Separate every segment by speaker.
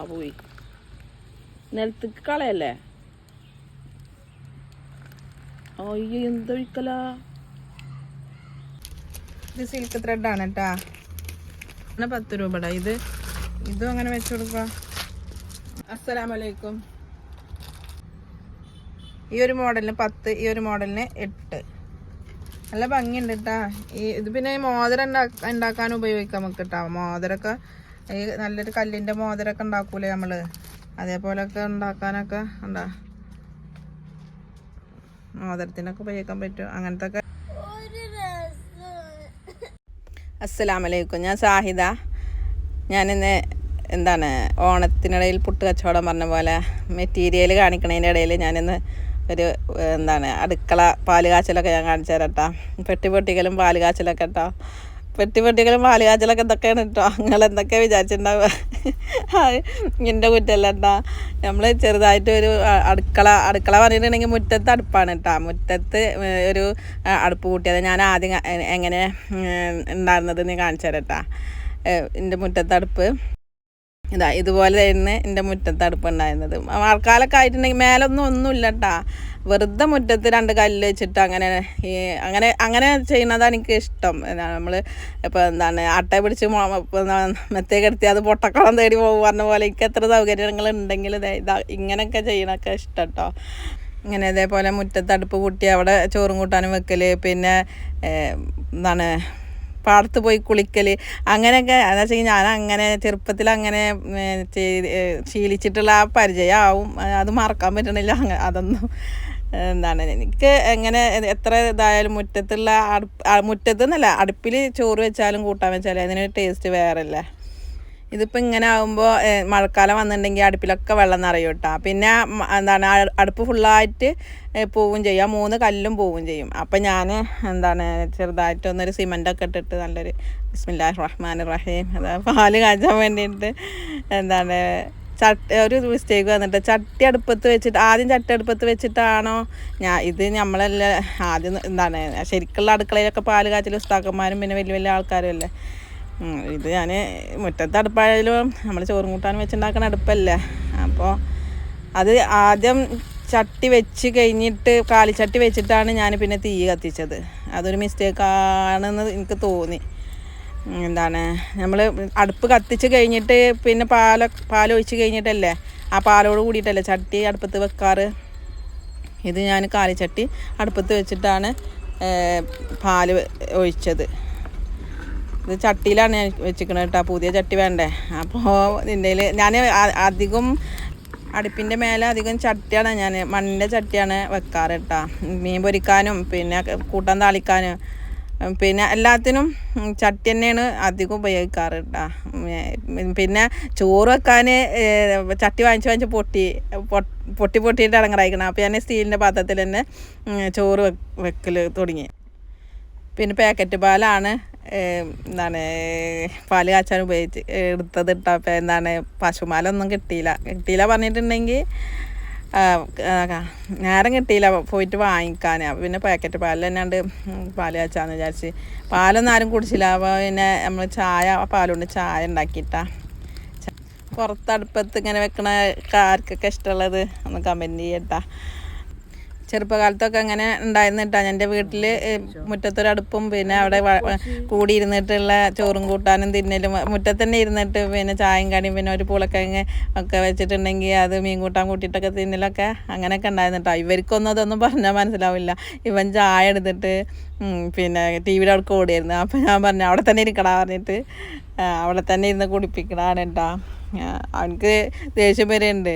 Speaker 1: ആ പോയി. നിലത്തേക്ക് കളയല്ലേ? അയ്യോ എന്തൊഴിക്കലാ
Speaker 2: ഇത് സിൽക്ക് ത്രെഡാണ് കേട്ടാ അങ്ങനെ പത്ത് രൂപടാ ഇത്? ഇതും അങ്ങനെ വെച്ചു കൊടുക്കുക അസ്സലാമലൈക്കും. ഈ ഒരു മോഡലിന് പത്ത് ഈ ഒരു മോഡലിന് എട്ട്. നല്ല ഭംഗിയുണ്ട് കേട്ടാ ഈ ഇത് പിന്നെ മോതിരം ഉണ്ടാക്കാൻ ഉപയോഗിക്കാം നമുക്ക് കേട്ടാ മോതിരൊക്കെ ഈ നല്ലൊരു കല്ലിന്റെ മോതിരമൊക്കെ ഉണ്ടാക്കൂലേ നമ്മൾ? അതേപോലൊക്കെ ഉണ്ടാക്കാനൊക്കെ ഉണ്ടാ മോതിരത്തിനൊക്കെ ഉപയോഗിക്കാൻ പറ്റും. അങ്ങനത്തെ ഒക്കെ അസ്സലാമലൈക്കും. ഞാൻ സാഹിദ. ഞാനിന്ന് എന്താണ് ഓണത്തിനിടയിൽ പുട്ട് കച്ചവടം പറഞ്ഞ പോലെ മെറ്റീരിയൽ കാണിക്കണതിന്റെ ഇടയിൽ ഞാനിന്ന് ഒരു എന്താണ് അടുക്കള പാൽ കാച്ചലൊക്കെ ഞാൻ കാണിച്ചു തരാം കേട്ടോ പെട്ടി പൊട്ടിക്കലും പാൽ കാച്ചലൊക്കെ കേട്ടോ പെട്ടി പൊട്ടിക്കലും പാൽ കാച്ചലൊക്കെ എന്തൊക്കെയാണ് കേട്ടോ നിങ്ങൾ എന്തൊക്കെ വിചാരിച്ചിട്ടുണ്ടാവുക എന്റെ കുറ്റമല്ല കേട്ടോ നമ്മൾ ചെറുതായിട്ട് ഒരു അടുക്കള അടുക്കള പറഞ്ഞിട്ടുണ്ടെങ്കിൽ മുറ്റത്ത് അടുപ്പാണ് കേട്ടോ മുറ്റത്ത് ഒരു അടുപ്പ് കൂട്ടിയത്. ഞാൻ ആദ്യം എങ്ങനെ ഉണ്ടായിരുന്നത് നീ കാണിച്ചു തരാം കേട്ടോ എന്റെ മുറ്റത്ത് അടുപ്പ്. ഇതാ ഇതുപോലെ തന്നെ എന്റെ മുറ്റത്ത് അടുപ്പുണ്ടായിരുന്നത്. മഴക്കാലൊക്കെ ആയിട്ടുണ്ടെങ്കിൽ മേലൊന്നും ഒന്നുമില്ല കേട്ടാ വെറുതെ മുറ്റത്ത് രണ്ട് കല്ല് വെച്ചിട്ട് അങ്ങനെ ഈ അങ്ങനെ അങ്ങനെ ചെയ്യുന്നതാണ് എനിക്ക് ഇഷ്ടം. നമ്മൾ ഇപ്പോൾ എന്താണ് അട്ട പിടിച്ച് മെത്തേ കിടത്തി അത് പൊട്ടക്കളം തേടി പോകും പറഞ്ഞ പോലെ എനിക്ക് എത്ര സൗകര്യങ്ങൾ ഉണ്ടെങ്കിൽ ഇതാ ഇങ്ങനെയൊക്കെ ചെയ്യണൊക്കെ ഇഷ്ടം കേട്ടോ ഇങ്ങനെ ഇതേപോലെ മുറ്റത്ത് അടുപ്പ് കൂട്ടി അവിടെ ചോറും കൂട്ടാനും വെക്കൽ പിന്നെ എന്താണ് പാടത്ത് പോയി കുളിക്കൽ അങ്ങനെയൊക്കെ എന്താ വെച്ചാൽ ഞാൻ അങ്ങനെ ചെറുപ്പത്തിൽ അങ്ങനെ ശീലിച്ചിട്ടുള്ള ആ പരിചയമാവും അത് മറക്കാൻ പറ്റണില്ല. അതൊന്നും എന്താണ് എനിക്ക് എങ്ങനെ എത്ര ഇതായാലും മുറ്റത്തുള്ള അടുപ്പ് മുറ്റത്തുനിന്നല്ല അടുപ്പിൽ ചോറ് വെച്ചാലും കൂട്ടാൻ വെച്ചാലും അതിനൊരു ടേസ്റ്റ് വേറെ അല്ലേ ഇതിപ്പോൾ ഇങ്ങനെ ആകുമ്പോൾ മഴക്കാലം വന്നിട്ടുണ്ടെങ്കിൽ അടുപ്പിലൊക്കെ വെള്ളം നിറയും കേട്ടോ പിന്നെ എന്താണ് അടുപ്പ് ഫുള്ളായിട്ട് പോവും ചെയ്യും. ആ മൂന്ന് കല്ലും പോവും ചെയ്യും. അപ്പം ഞാൻ എന്താണ് ചെറുതായിട്ടൊന്നൊരു സിമന്റൊക്കെ ഇട്ടിട്ട് നല്ലൊരു ബിസ്മില്ലാ റഹ്മാൻ റഹീം അതാ പാൽ കാച്ചാൻ വേണ്ടിയിട്ട് എന്താണ് ചട്ടി ഒരു മിസ്റ്റേക്ക് വന്നിട്ട് ചട്ടി അടുപ്പത്ത് വെച്ചിട്ട് ആദ്യം ചട്ടി അടുപ്പത്ത് വെച്ചിട്ടാണോ ഞാൻ ഇത് നമ്മളെല്ലാം ആദ്യം എന്താണ് ശരിക്കുള്ള അടുക്കളയിലൊക്കെ പാൽ കാച്ചൽ ഉസ്താക്കന്മാരും പിന്നെ വലിയ വലിയ ആൾക്കാരും അല്ലേ? ഇത് ഞാൻ മുറ്റത്ത് അടുപ്പായാലും നമ്മൾ ചോറും കൂട്ടാൻ വെച്ചുണ്ടാക്കുന്ന അടുപ്പല്ലേ? അപ്പോൾ അത് ആദ്യം ചട്ടി വെച്ച് കഴിഞ്ഞിട്ട് കാലിച്ചട്ടി വെച്ചിട്ടാണ് ഞാൻ പിന്നെ തീ കത്തിച്ചത്. അതൊരു മിസ്റ്റേക്കാണെന്ന് എനിക്ക് തോന്നി. എന്താണ്? നമ്മൾ അടുപ്പ് കത്തിച്ച് കഴിഞ്ഞിട്ട് പിന്നെ പാല പാലൊഴിച്ച് കഴിഞ്ഞിട്ടല്ലേ? ആ പാലോട് കൂടിയിട്ടല്ലേ ചട്ടി അടുപ്പത്ത് വെക്കാറ്? ഇത് ഞാൻ കാലിച്ചട്ടി അടുപ്പത്ത് വെച്ചിട്ടാണ് പാൽ ഒഴിച്ചത്. ഇത് ചട്ടിയിലാണ് ഞാൻ വെച്ചിരിക്കണത് കേട്ടോ. പുതിയ ചട്ടി വേണ്ടേ? അപ്പോൾ ഇതിന്റെ ഞാൻ അധികം അടുപ്പിന്റെ മേലെ അധികം ചട്ടിയാണ് ഞാൻ മണ്ണിന്റെ ചട്ടിയാണ് വെക്കാറ് കേട്ടോ. മീൻ പൊരിക്കാനും പിന്നെ കൂട്ടം താളിക്കാനും പിന്നെ എല്ലാത്തിനും ചട്ടി തന്നെയാണ് അധികം ഉപയോഗിക്കാറ് കേട്ടോ. പിന്നെ ചോറ് വെക്കാൻ ചട്ടി വാങ്ങിച്ച് വാങ്ങിച്ച് പൊട്ടി പൊട്ടി പൊട്ടിയിട്ട് ഇടങ്ങറായിക്കണം. അപ്പോൾ ഞാൻ സ്റ്റീലിന്റെ പാത്രത്തിൽ തന്നെ ചോറ് വെക്ക് വെക്കൽ തുടങ്ങി. പിന്നെ പാക്കറ്റ് പാലാണ് എന്താണ് പാൽ കാച്ചാൻ ഉപയോഗിച്ച് എടുത്തത് ഇട്ടപ്പോൾ എന്താണ് പശുമാലൊന്നും കിട്ടിയില്ല. കിട്ടിയില്ല പറഞ്ഞിട്ടുണ്ടെങ്കിൽ നേരം കിട്ടിയില്ല പോയിട്ട് വാങ്ങിക്കാൻ. പിന്നെ പാക്കറ്റ് പാലിൽ തന്നെയാണ്ട് പാൽ കാച്ചാന്ന് വിചാരിച്ച്. പാലൊന്നും ആരും കുടിച്ചില്ല. അപ്പോൾ പിന്നെ നമ്മൾ ചായ പാലുകൊണ്ട് ചായ ഉണ്ടാക്കിയിട്ടാ. പുറത്തടുപ്പത്ത് ഇങ്ങനെ വെക്കണ ആർക്കൊക്കെ ഇഷ്ടമുള്ളത് ഒന്ന് കമന്റ് ചെയ്യട്ടാ. ചെറുപ്പകാലത്തൊക്കെ അങ്ങനെ ഉണ്ടായിരുന്നിട്ടാ എന്റെ വീട്ടിൽ മുറ്റത്തൊരടുപ്പും പിന്നെ അവിടെ കൂടിയിരുന്നിട്ടുള്ള ചോറും കൂട്ടാനും തിന്നലും മുറ്റത്ത് തന്നെ ഇരുന്നിട്ട് പിന്നെ ചായയും കടിയും പിന്നെ ഒരു പൂളക്കിഴങ്ങ് ഒക്കെ വെച്ചിട്ടുണ്ടെങ്കിൽ അത് മീൻ കൂട്ടാൻ കൂട്ടിയിട്ടൊക്കെ തിന്നലൊക്കെ അങ്ങനെയൊക്കെ ഉണ്ടായിരുന്നിട്ടാ ഇവർക്കൊന്നും അതൊന്നും പറഞ്ഞാൽ മനസ്സിലാവില്ല. ഇവൻ ചായ എടുത്തിട്ട് പിന്നെ ടി വിയുടെ അവിടെ ഓടിയായിരുന്നു അപ്പം ഞാൻ പറഞ്ഞു അവിടെ തന്നെ ഇരിക്കടാ പറഞ്ഞിട്ട് അവിടെ തന്നെ ഇരുന്ന് കുടിപ്പിക്കണാണ് കേട്ടോ. അവനക്ക് ദേഷ്യം വരുന്നുണ്ട്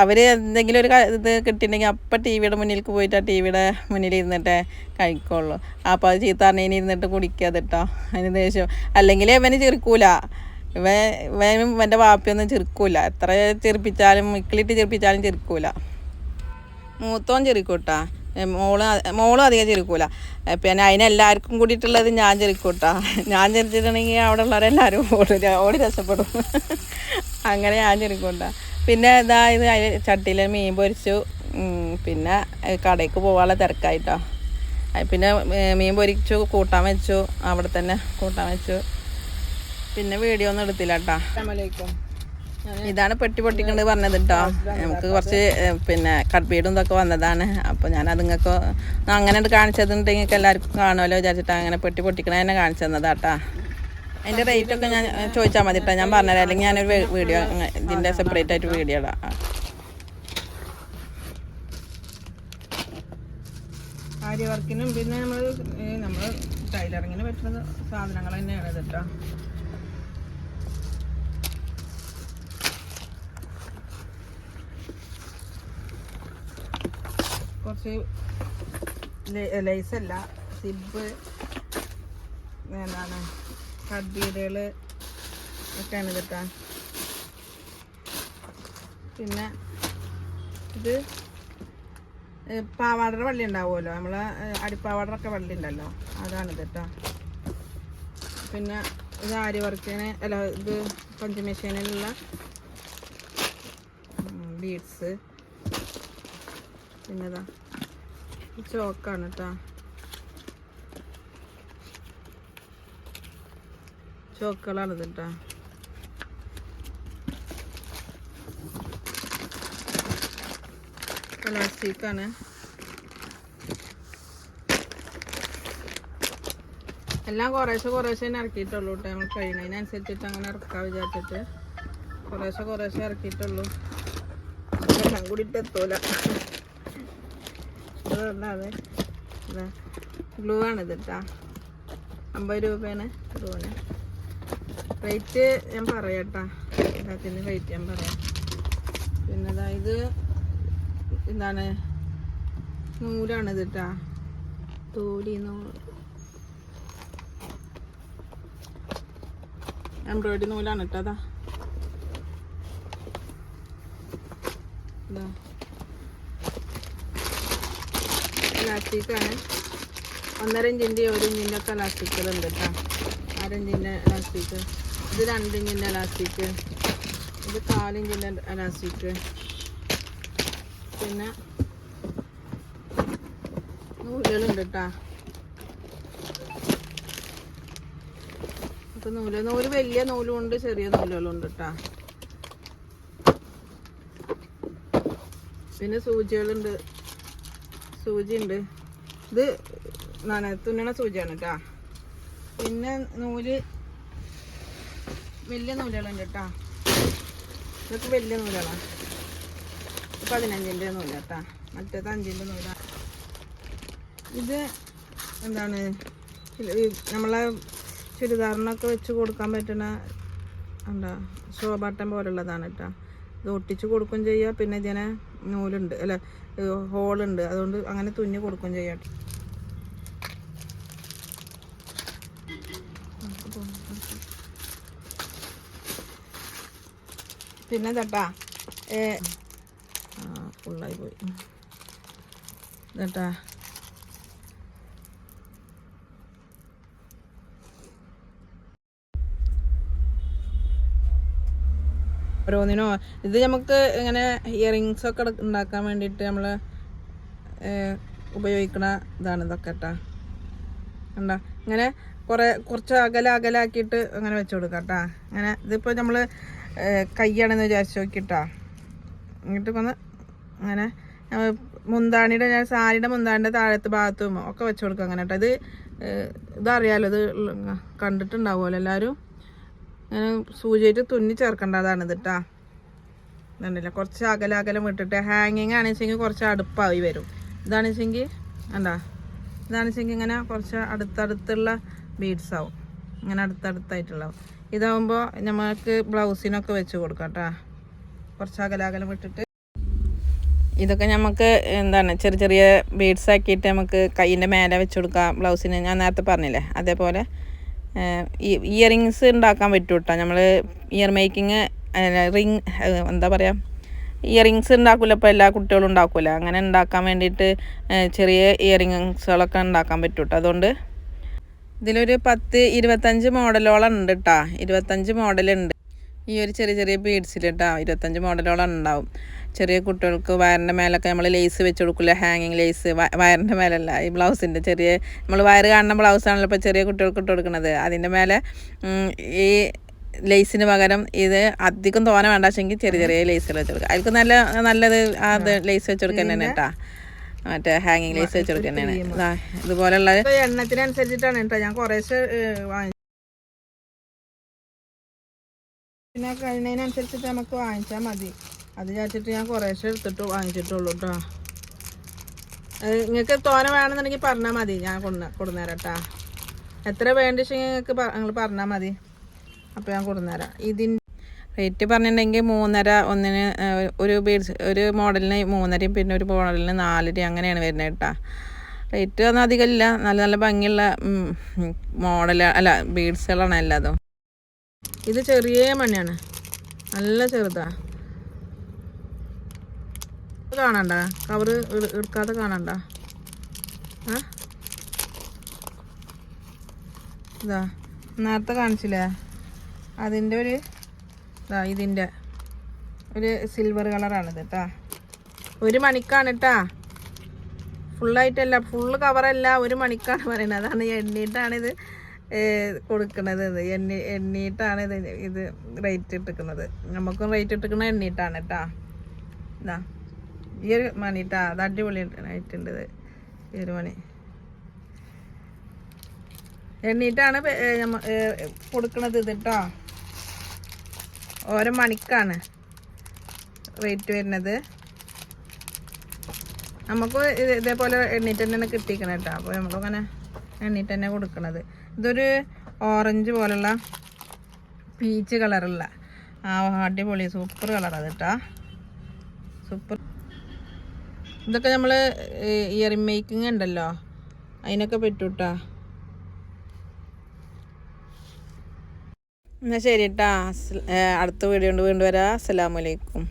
Speaker 2: അവർ എന്തെങ്കിലും ഒരു ഇത് കിട്ടിയിട്ടുണ്ടെങ്കിൽ അപ്പം ടി വിയുടെ മുന്നിലേക്ക് പോയിട്ട് ആ ടി വിയുടെ മുന്നിൽ ഇരുന്നിട്ടേ കഴിക്കുള്ളൂ. അപ്പോൾ അത് ചീത്ത പറഞ്ഞതിന് ഇരുന്നിട്ട് കുടിക്കാതെ കേട്ടോ അതിന് ദേഷ്യം. അല്ലെങ്കിൽ ഇവന് ചെറുക്കൂല. ഇവ ഇവനും ഇവന്റെ വാപ്പിയൊന്നും ചെറുക്കൂല. എത്ര ചെറുപ്പിച്ചാലും മിക്കിലിട്ട് ചെറുപ്പിച്ചാലും ചെറുക്കൂല. മൂത്തോൻ ചെറുക്കൂട്ടാ. മോൾ മോളും അധികം ചെറുക്കൂല. പിന്നെ അതിനെല്ലാവർക്കും കൂടിയിട്ടുള്ളത് ഞാൻ ചെറുക്കൂട്ടാ. ഞാൻ ചെറുച്ചിട്ടുണ്ടെങ്കിൽ അവിടെ ഉള്ളവരെല്ലാവരും ഓടി ഓടി രക്ഷപ്പെടും. അങ്ങനെ ഞാൻ ചെറുക്കൂട്ടാ. പിന്നെ ഇതാ ഇത് അതിൽ ചട്ടിയിൽ മീൻ പൊരിച്ചു. പിന്നെ കടയ്ക്ക് പോകാനുള്ള തിരക്കായിട്ടോ. പിന്നെ മീൻ പൊരിച്ചു കൂട്ടാൻ വെച്ചു അവിടെ തന്നെ കൂട്ടാൻ വെച്ചു. പിന്നെ വീഡിയോ ഒന്നും എടുത്തില്ല കേട്ടോ ഇതാണ് പെട്ടി പൊട്ടിക്കണ്ട് പറഞ്ഞത് കേട്ടോ നമുക്ക് കുറച്ച് പിന്നെ കട്ട്ബീഡും ഇതൊക്കെ വന്നതാണ്. അപ്പോൾ ഞാൻ അത് നിങ്ങൾക്ക് അങ്ങനെ കാണിച്ചതുണ്ടെങ്കിൽ എല്ലാവർക്കും കാണുമല്ലോ വിചാരിച്ചിട്ട് അങ്ങനെ പെട്ടി പൊട്ടിക്കണ തന്നെ കാണിച്ചു തന്നതാട്ടാ. അതിന്റെ റേറ്റ് ഒക്കെ ഞാൻ ചോദിച്ചാൽ മതി കേട്ടോ ഞാൻ പറഞ്ഞുതരാം. അല്ലെങ്കിൽ ഞാനൊരു വീഡിയോ ഇതിന്റെ സെപ്പറേറ്റ് ആയിട്ട് വീഡിയോ ഇടാം. വർക്കിനും പിന്നെ നമ്മൾ നമ്മൾ ടൈലറിങ്ങിന് പറ്റുന്ന സാധനങ്ങൾ തന്നെയാണ് കേട്ടോ കുറച്ച് ലൈസല്ല സിബ് എന്താണ്? കഡ്ബീഡുകൾ ഒക്കെയാണ് ഇതൊക്കെ. പിന്നെ ഇത് പാവാടയുടെ വള്ളി ഉണ്ടാവുമല്ലോ? നമ്മളെ അടിപ്പാവാടറൊക്കെ വള്ളി ഉണ്ടല്ലോ? അതാണിത് കേട്ടോ പിന്നെ ഇത് ആരി വർക്കിന് അല്ല ഇത് പഞ്ചമെഷീനിലുള്ള ബീഡ്സ്. പിന്നെതാ ചോക്കാണ് കേട്ടോ ചോക്കുകളാണിത് കേട്ടോ പ്ലാസ്റ്റിക്കാണ് എല്ലാം കുറേശ്ശെ കുറേശ്ശെ തന്നെ ഇറക്കിയിട്ടുള്ളൂ കേട്ടോ നമ്മൾ കഴിയുന്നതിനനുസരിച്ചിട്ട് അങ്ങനെ ഇറക്കാൻ വിചാരിച്ചിട്ട്. കുറേശ്ശെ കുറേശ്ശെ ഇറക്കിയിട്ടുള്ളൂ. എല്ലാം കൂടി എത്തൂല. അതുകൊണ്ടാണ് ഗ്ലൂ ആണ് ഇത് കേട്ടോ അമ്പത് രൂപയാണ് ഗ്ലൂവിന് റേറ്റ് ഞാൻ പറയട്ടാ. എല്ലാത്തിന്റെ റേറ്റ് ഞാൻ പറയാം. പിന്നെ അതായത് എന്താണ്? നൂലാണ് ഇത് കേട്ടാ തോലി നൂൽ. എംബ്രോയിഡറി നൂലാണ് കേട്ടോ അതാ ഇലാസ്റ്റിക്കാണ്. ഒന്നര ഇഞ്ചിന്റെ ഒരു ഇഞ്ചിന്റെ ഒക്കെ ഇലാസ്റ്റിക്കുകളുണ്ട് കേട്ടോ. അര ഇഞ്ചിന്റെ ഇലാസ്റ്റിക്ക്. ഇത് രണ്ടിഞ്ചിന്റെ അലാസ്റ്റിക് ഇത് കാലിഞ്ചിന്റെ അലാസ്റ്റിക് പിന്നെ നൂലുകളുണ്ട് കേട്ടാ അപ്പം നൂൽ നൂൽ വലിയ നൂലും ഉണ്ട് ചെറിയ നൂലുകളുണ്ട് കേട്ടാ പിന്നെ സൂചികളുണ്ട്. സൂചി ഉണ്ട് ഇത് എന്താണ് തുന്നണ സൂചിയാണ് കേട്ടാ പിന്നെ നൂൽ വലിയ നൂലുകളുണ്ട് കേട്ടോ. ഇതൊക്കെ വലിയ നൂലുകളാണ് പതിനഞ്ചിന്റെ നൂൽ കേട്ടാ മറ്റേത് അഞ്ചിന്റെ നൂല. ഇത് എന്താണ്? നമ്മളെ ചുരിദാറിനൊക്കെ വെച്ച് കൊടുക്കാൻ പറ്റുന്ന എന്താ ശോഭാട്ടം പോലുള്ളതാണ് കേട്ടോ ഇത് ഒട്ടിച്ച് കൊടുക്കുകയും ചെയ്യുക പിന്നെ ഇതിനെ നൂലുണ്ട് അല്ല ഹോളുണ്ട്. അതുകൊണ്ട് അങ്ങനെ തുന്നി കൊടുക്കുകയും ചെയ്യാം പിന്നെ തട്ടാ ഫുള്ളായി പോയി. തട്ടാ ഓരോന്നിനോ ഇത് നമുക്ക് ഇങ്ങനെ ഇയറിങ്സ് ഒക്കെ ഉണ്ടാക്കാൻ വേണ്ടിയിട്ട് നമ്മൾ ഉപയോഗിക്കണ ഇതാണ് ഇതൊക്കെ കേട്ടാ കണ്ട? ഇങ്ങനെ കുറേ കുറച്ച് അകല അകലാക്കിയിട്ട് അങ്ങനെ വെച്ച് കൊടുക്കാം കേട്ടാ അങ്ങനെ ഇതിപ്പോൾ നമ്മൾ കയ്യാണെന്ന് വിചാരിച്ച് നോക്കിട്ടാ എന്നിട്ട് വന്ന് അങ്ങനെ മുന്താണിയുടെ ഞാൻ സാരിയുടെ മുന്താണിയുടെ താഴത്തെ ഭാഗത്തും ഒക്കെ വെച്ച് കൊടുക്കും അങ്ങനെ കേട്ടോ. ഇത് ഇതറിയാലോ ഇത് കണ്ടിട്ടുണ്ടാവുമല്ലോ എല്ലാവരും. അങ്ങനെ സൂചിയായിട്ട് തുന്നി ചേർക്കേണ്ടതാണ് ഇത് കേട്ടാ ഇതുണ്ടല്ലോ കുറച്ച് അകല അകലം വിട്ടിട്ട് ഹാങ്ങിങ് ആണെന്ന് വെച്ചെങ്കിൽ കുറച്ച് അടുപ്പായി വരും. ഇതാണ് വെച്ചെങ്കിൽ എന്താ ഇതാണ് വെച്ചെങ്കിൽ ഇങ്ങനെ കുറച്ച് അടുത്തടുത്തുള്ള ബീഡ്സ് ആവും. ഇങ്ങനെ അടുത്തടുത്തായിട്ടുള്ള ഇതാവുമ്പോൾ നമുക്ക് ബ്ലൗസിനൊക്കെ വെച്ച് കൊടുക്കാം കേട്ടോ കുറച്ച് അകലാകലം വിട്ടിട്ട് ഇതൊക്കെ നമുക്ക് എന്താണ് ചെറിയ ചെറിയ ബീഡ്സ് ആക്കിയിട്ട് നമുക്ക് കൈയിന്റെ മേലെ വെച്ച് കൊടുക്കാം ബ്ലൗസിന്. ഞാൻ നേരത്തെ പറഞ്ഞില്ലേ അതേപോലെ ഇയറിങ്സ് ഉണ്ടാക്കാൻ പറ്റും കേട്ടോ നമ്മൾ ഇയർ മേക്കിങ് റിങ് എന്താ പറയുക ഇയറിങ്സ് ഉണ്ടാക്കില്ല ഇപ്പോൾ എല്ലാ കുട്ടികളും ഉണ്ടാക്കില്ല അങ്ങനെ ഉണ്ടാക്കാൻ വേണ്ടിയിട്ട് ചെറിയ ചെറിയ ഇയറിങ്സുകളൊക്കെ ഉണ്ടാക്കാൻ പറ്റും കേട്ടോ അതുകൊണ്ട് ഇതിലൊരു പത്ത് ഇരുപത്തഞ്ച് മോഡലോളം ഉണ്ട് കേട്ടോ ഇരുപത്തഞ്ച് മോഡലുണ്ട്. ഈ ഒരു ചെറിയ ചെറിയ ബീഡ്സിൽ കേട്ടോ ഇരുപത്തഞ്ച് മോഡലോളം ഉണ്ടാവും. ചെറിയ കുട്ടികൾക്ക് വയറിന്റെ മേലൊക്കെ നമ്മൾ ലേസ് വെച്ച് കൊടുക്കില്ല ഹാങ്ങിങ് ലേസ് വയറിന്റെ മേലല്ല. ഈ ബ്ലൗസിന്റെ ചെറിയ നമ്മൾ വയറ് കാണുന്ന ബ്ലൗസാണല്ലോ ഇപ്പോൾ ചെറിയ കുട്ടികൾക്ക് ഇട്ട് കൊടുക്കുന്നത് അതിന്റെ മേലെ ഈ ലേസിന് പകരം ഇത് അധികം തോന വേണ്ട. വെച്ചെങ്കിൽ ചെറിയ ചെറിയ ലേസുകൾ വെച്ച് കൊടുക്കുക അതിൽക്ക് നല്ല നല്ലത് അത് ലേസ് വെച്ച് കൊടുക്കുന്നതന്നെ കേട്ടാ മറ്റേ ഹാങ്ങിങ് ലൈസ് വെച്ച് കൊടുക്കുന്നതാണ് ഇതുപോലെയുള്ള
Speaker 3: എണ്ണത്തിനനുസരിച്ചിട്ടാണ് കേട്ടോ. ഞാൻ കുറേശ്ശെ പിന്നെ കഴിയുന്നതിനനുസരിച്ചിട്ട് നമുക്ക് വാങ്ങിച്ചാൽ മതി. അത് വിചാരിച്ചിട്ട് ഞാൻ കുറേശ്ശെ എടുത്തിട്ട് വാങ്ങിച്ചിട്ടുള്ളൂ കേട്ടോ നിങ്ങൾക്ക് തോന വേണമെന്നുണ്ടെങ്കിൽ പറഞ്ഞാൽ മതി. ഞാൻ കൊടുന്ന കൊടുന്നേരാം കേട്ടോ എത്ര വേണ്ടിച്ചെങ്കിൽ നിങ്ങൾക്ക് നിങ്ങൾ പറഞ്ഞാൽ മതി. അപ്പോൾ ഞാൻ കൊടുന്നേരാം. ഇതിന്റെ
Speaker 2: റേറ്റ് പറഞ്ഞിട്ടുണ്ടെങ്കിൽ മൂന്നര ഒന്നിന് ഒരു ബീഡ്സ് ഒരു മോഡലിന് മൂന്നരയും പിന്നെ ഒരു മോഡലിന് നാലരയും അങ്ങനെയാണ് വരുന്നത് കേട്ടോ. റേറ്റ് ഒന്നും അധികമില്ല നല്ല നല്ല ഭംഗിയുള്ള മോഡൽ അല്ല ബീഡ്സുകളാണ് എല്ലാതും.
Speaker 3: ഇത് ചെറിയ മണിയാണ് നല്ല ചെറുതാ. കാണണ്ട? കവറ് എടുക്കാതെ കാണണ്ട? ഇതാ നേരത്തെ കാണിച്ചില്ലേ? അതിന്റെ ഒരു ഇതാ ഇതിന്റെ ഒരു സിൽവർ കളറാണിത് കേട്ടാ ഒരു മണിക്കാണ് കേട്ടാ ഫുള്ളായിട്ടല്ല ഫുള്ള് കവറല്ല ഒരു മണിക്കാണ് പറയുന്നത് അതാണ് എണ്ണീട്ടാണിത് കൊടുക്കണത് ഇത്. എണ്ണി എണ്ണീട്ടാണ് ഇത് ഇത് റേറ്റ് ഇട്ടിക്കുന്നത് നമുക്കും റേറ്റ് ഇട്ടിക്കണ എണ്ണീട്ടാണ് കേട്ടാ ഇതാ ഈ ഒരു മണി ട്ടാ. അത് അടിപൊളി ആയിട്ടുണ്ട് ഇത് ഈ ഒരു മണി. എണ്ണീട്ടാണ് കൊടുക്കണത് ഇത് കേട്ടോ ഓരോ മണിക്കാണ് റേറ്റ് വരുന്നത്. നമുക്ക് ഇതേപോലെ എണ്ണീറ്റ് തന്നെയാണ് കിട്ടിക്കണം കേട്ടോ അപ്പോൾ നമ്മളിങ്ങനെ എണ്ണീറ്റ് തന്നെ കൊടുക്കണത്. ഇതൊരു ഓറഞ്ച് പോലുള്ള പീച്ച് കളറുള്ള ആ അടിപൊളി സൂപ്പർ കളറാണ് കേട്ടോ സൂപ്പർ ഇതൊക്കെ നമ്മൾ ഇയർ മേക്കിംഗ് ഉണ്ടല്ലോ. അതിനൊക്കെ പറ്റൂട്ടാ
Speaker 2: എന്നാൽ ശരി കേട്ടാ അടുത്ത വീഡിയോ കൊണ്ട് വീണ്ടും വരാം. അസ്സലാമലൈക്കും